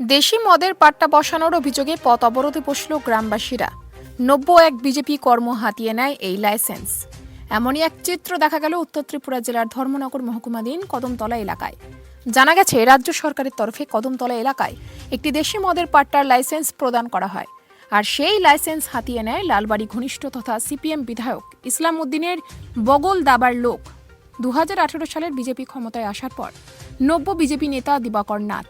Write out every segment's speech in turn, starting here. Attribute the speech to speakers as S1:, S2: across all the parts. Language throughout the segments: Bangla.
S1: দেশি মদের পাট্টা বসানোর অভিযোগে পথ অবরোধে বসল গ্রামবাসীরা। নব্য এক বিজেপি কর্ম হাতিয়ে নেয় এই লাইসেন্স। এমনই এক চিত্র দেখা গেল উত্তর ত্রিপুরা জেলার ধর্মনগর মহকুমাধীন কদমতলা এলাকায়। জানা গেছে, রাজ্য সরকারের তরফে কদমতলা এলাকায় একটি দেশি মদের পাট্টার লাইসেন্স প্রদান করা হয় আর সেই লাইসেন্স হাতিয়ে নেয় লালবাড়ি ঘনিষ্ঠ তথা সিপিএম বিধায়ক ইসলাম উদ্দিনের বগল দাবার লোক। দু হাজার আঠেরো সালের বিজেপি ক্ষমতায় আসার পর নব্য বিজেপি নেতা দিবাকর নাথ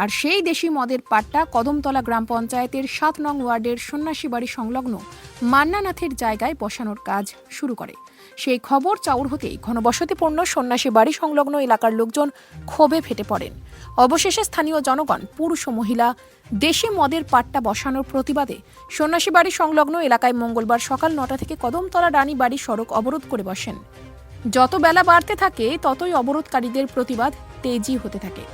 S1: আর সেই দেশি মদের পাট্টা কদমতলা গ্রাম পঞ্চায়েতের সাত নং ওয়ার্ডের সন্ন্যাসী বাড়ি সংলগ্ন মান্নানাথের জায়গায় বসানোর কাজ শুরু করে। সেই খবর চাউর হতেই ঘনবসতিপূর্ণ সন্ন্যাসী বাড়ি সংলগ্ন এলাকার লোকজন ক্ষোভে ফেটে পড়েন। অবশেষে স্থানীয় জনগণ, পুরুষ ও মহিলা, দেশি মদের পাট্টা বসানোর প্রতিবাদে সন্ন্যাসী বাড়ি সংলগ্ন এলাকায় মঙ্গলবার সকাল নটা থেকে কদমতলা রানী বাড়ি সড়ক অবরোধ করে বসেন। যত বেলা বাড়তে থাকে, ততই অবরোধকারীদের প্রতিবাদ তেজি হতে থাকে।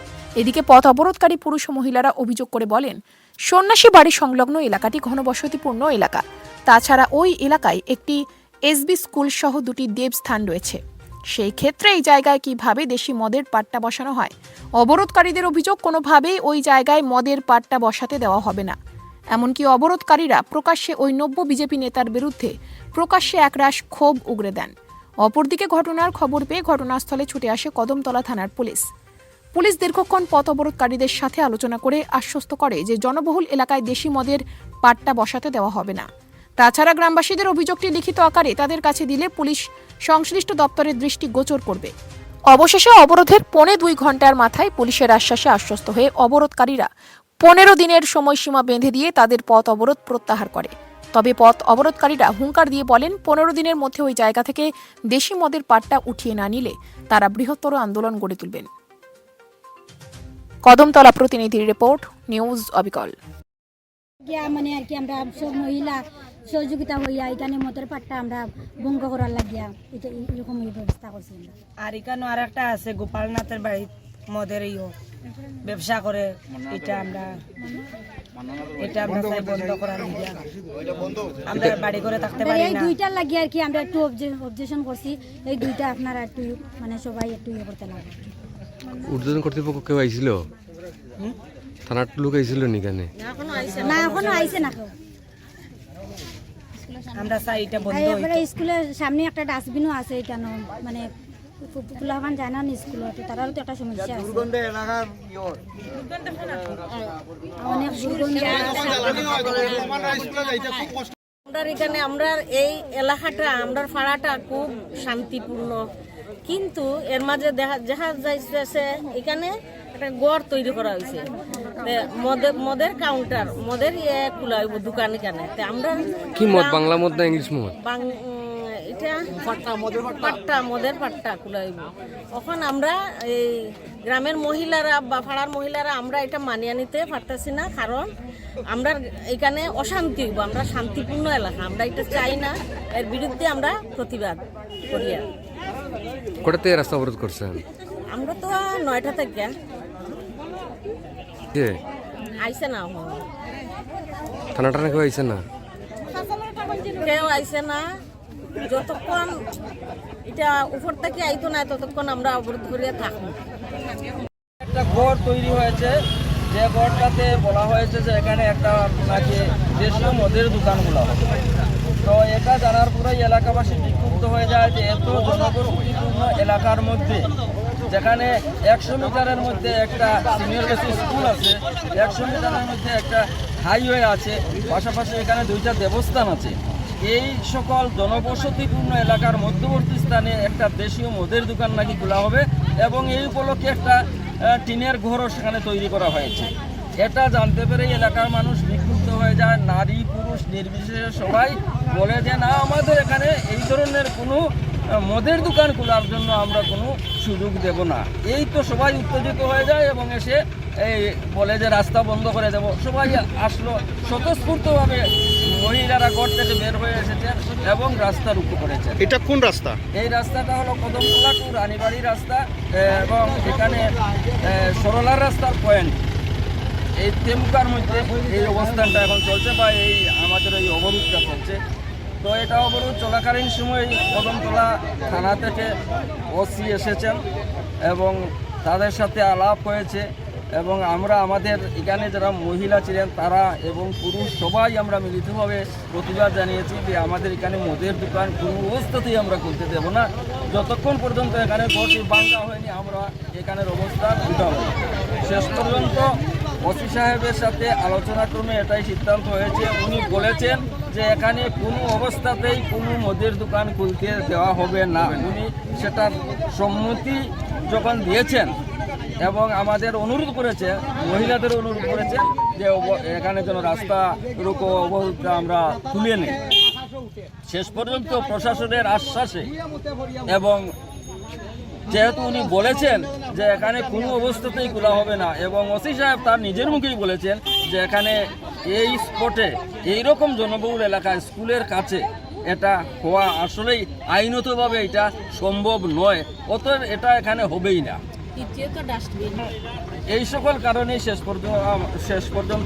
S1: এদিকে পথ অবরোধকারী পুরুষ ও মহিলারা অভিযোগ করে বলেন, সন্ন্যাসী বাড়ি সংলগ্ন এলাকাটি ঘনবসতিপূর্ণ এলাকা। তাছাড়া ওই এলাকায় একটি এসবি স্কুল সহ দুটি দেবস্থান রয়েছে। সেই ক্ষেত্রে এই জায়গায় কীভাবে দেশি মদের পাট্টা বসানো হয়? অবরোধকারীদের অভিযোগ কোনোভাবেই ওই জায়গায় মদের পাট্টা বসাতে দেওয়া হবে না। এমনকি অবরোধকারীরা প্রকাশ্যে ওই নব্য বিজেপি নেতার বিরুদ্ধে প্রকাশ্যে একরাশ ক্ষোভ উগরে দেন। অপরদিকে ঘটনার খবর পেয়ে ঘটনাস্থলে ছুটে আসে কদমতলা থানার পুলিশ। পুলিশ দীর্ঘক্ষণ পথ অবরোধকারীদের সাথে আলোচনা করে আশ্বস্ত করে যে জনবহুল এলাকায় দেশি মদের পাট্টা বসাতে দেওয়া হবে না। তাছাড়া গ্রামবাসীদের অভিযোগটি লিখিত আকারে তাদের কাছে দিলে পুলিশ সংশ্লিষ্ট দপ্তরের দৃষ্টি গোচর করবে। অবশেষে অবরোধের পৌনে দুই ঘণ্টার মাথায় পুলিশের আশ্বাসে আশ্বস্ত হয়ে অবরোধকারীরা পনেরো দিনের সময়সীমা বেঁধে দিয়ে তাদের পথ অবরোধ প্রত্যাহার করে। তবে পথ অবরোধকারীরা হুঙ্কার দিয়ে বলেন, পনেরো দিনের মধ্যে ওই জায়গা থেকে দেশি মদের পাট্টা উঠিয়ে না নিলে তারা বৃহত্তর আন্দোলন গড়ে তুলবেন। কদমতলা প্রতিনিধির রিপোর্ট নিউজ অবিকল।
S2: গিয়া মানে আর কি আমরা সব মহিলা সহযোগিতা হইয়া এখানে মতের পাট্টা আমরা বঙ্গ করার লাগিয়া এটা এরকম ব্যবস্থা করছি
S3: আর এখানে আর একটা আছে গোপালনাথের বাড়ি মদের ইও ব্যবসা করে এটা আমরা এটা আমরা চাই বন্ধ করার লিগা। আমরা বাড়ি করে থাকতে
S2: এবার
S3: পারি
S2: এই
S3: না।
S2: দুইটার লাগিয়ে আর কি আমরা একটু অবজেকশন করছি। এই দুইটা আপনারা একটু মানে সবাই একটু ইয়ে করতে লাগে
S4: ঊর্ধ্বতন কর্তৃপক্ষ কেউ আইছিল? থানার লোক আইছিল নি কেন?
S2: না এখনও আইছে না কেউ।
S3: আমরা চাই এটা বন্ধ
S2: স্কুলের সামনে একটা ডাস্টবিনও আছে এখানে মানে যায় না স্কুলে তারাও তো একটা সমস্যা আছে। অনেক দুর্গন্ধ
S5: আমরা এখানে আমরা এই এলাকাটা আমরা পাড়াটা খুব শান্তিপূর্ণ। কিন্তু এর মাঝে দেখা দেখা যাইতেছে এখানে একটা গড় তৈরি করা হয়েছে। মদের মদের কাউন্টার মদের ইয়ে খোলা হইব দোকান এখানে। তে আমরা
S4: কি মদ বাংলা মদ না ইংলিশ মদ
S5: বাং পাট্টা মদের পাট্টা? মদের পাট্টা খোলা হইব তখন আমরা এই গ্রামের মহিলারা বা পাড়ার মহিলারা আমরা এটা মানিয়ে নিতে পারতেছি না কারণ আমরা এখানে অশান্তি হইব আমরা শান্তিপূর্ণ এলাকা আমরা এটা চাই না এর বিরুদ্ধে আমরা প্রতিবাদ করি
S4: কোটাতে রাস্তা অবরোধ করছেন?
S5: আমরা তো নয়টা থেকে। আইসে না এখন।
S4: থানা টানা কেউ আইছে না?
S5: কেউ আইসে না। যতক্ষণ এটা উপর থেকে আইতো না, ততক্ষণ আমরা অবরোধ করিয়া থাকব।
S6: একটা ঘর তৈরি হয়েছে, যে ঘরটাতে বলা হয়েছে যে এখানে একটা নাকি দেশীয় মদের দোকানগুলো তো এটা জানার পরেই এলাকাবাসী বিক্ষুব্ধ হয়ে যায় যে এত জনবসতিপূর্ণ এলাকার মধ্যে, যেখানে একশো মিটারের মধ্যে একটা সিনিয়র বেসি স্কুল আছে, একশো মিটারের মধ্যে একটা হাইওয়ে আছে, পাশাপাশি এখানে দুইটা দেবস্থান আছে। এই সকল জনবসতিপূর্ণ এলাকার মধ্যবর্তী স্থানে একটা দেশীয় মদের দোকান নাকি খোলা হবে এবং এই উপলক্ষে একটা টিনের ঘরও সেখানে তৈরি করা হয়েছে। এটা জানতে পেরেই এলাকার মানুষ বিক্ষুব্ধ হয়ে যায়। নারী, পুরুষ, নির্বিশেষে সবাই বলে যে, না, আমাদের এখানে এই ধরনের কোনো মদের দোকান খোলার জন্য আমরা কোনো সুযোগ দেব না। এই তো সবাই উত্তেজিত হয়ে যায় এবং এসে এই বলে যে, রাস্তা বন্ধ করে দেব। সবাই আসলো, স্বতঃস্ফূর্তভাবে মহিলারা ঘর থেকে বের হয়ে এসেছেন এবং রাস্তা রুখু করেছেন
S7: এটা কোন রাস্তা?
S6: এই রাস্তাটা হলো কদমতলা টু রানীবাড়ি রাস্তা এবং এখানে সরলার রাস্তার পয়েন্ট এই তেমুকার মধ্যে এই অবস্থানটা এখন চলছে বা এই আমাদের এই অবরোধটা চলছে। তো এটা অবরোধ চলাকালীন সময় কদমতলা থানা থেকে ওসি এসেছেন এবং তাদের সাথে আলাপ হয়েছে। এবং আমরা আমাদের এখানে যারা মহিলা ছিলেন তারা এবং পুরুষ সবাই আমরা মিলিতভাবে প্রতিবাদ জানিয়েছি যে আমাদের এখানে মদের দোকান কোনো অবস্থাতেই আমরা খুলতে দেব না। যতক্ষণ পর্যন্ত এখানে ঘরটি বাঙ্গা হয়নি, আমরা এখানের অবস্থা উঠাবো শেষ পর্যন্ত ওসি সাহেবের সাথে আলোচনা ক্রমে এটাই সিদ্ধান্ত হয়েছে। উনি বলেছেন যে এখানে কোনো অবস্থাতেই কোনো মদের দোকান খুলতে দেওয়া হবে না। উনি সেটার সম্মতি যখন দিয়েছেন এবং আমাদের অনুরোধ করেছে, মহিলাদের অনুরোধ করেছে যে এখানে যেন রাস্তা রুকো অবরোধটা আমরা তুলে নিই। শেষ পর্যন্ত প্রশাসনের আশ্বাসে এবং যেহেতু উনি বলেছেন যে এখানে কোনো অবস্থাতেই খোলা হবে না এবং ওসি সাহেব তার নিজের মুখেই বলেছেন যে এখানে এই স্পটে এইরকম জনবহুল এলাকায় স্কুলের কাছে এটা হওয়া আসলেই আইনতভাবে এটা সম্ভব নয়, অতএব এটা এখানে হবেই না। এই সকল কারণেই শেষ পর্যন্ত শেষ পর্যন্ত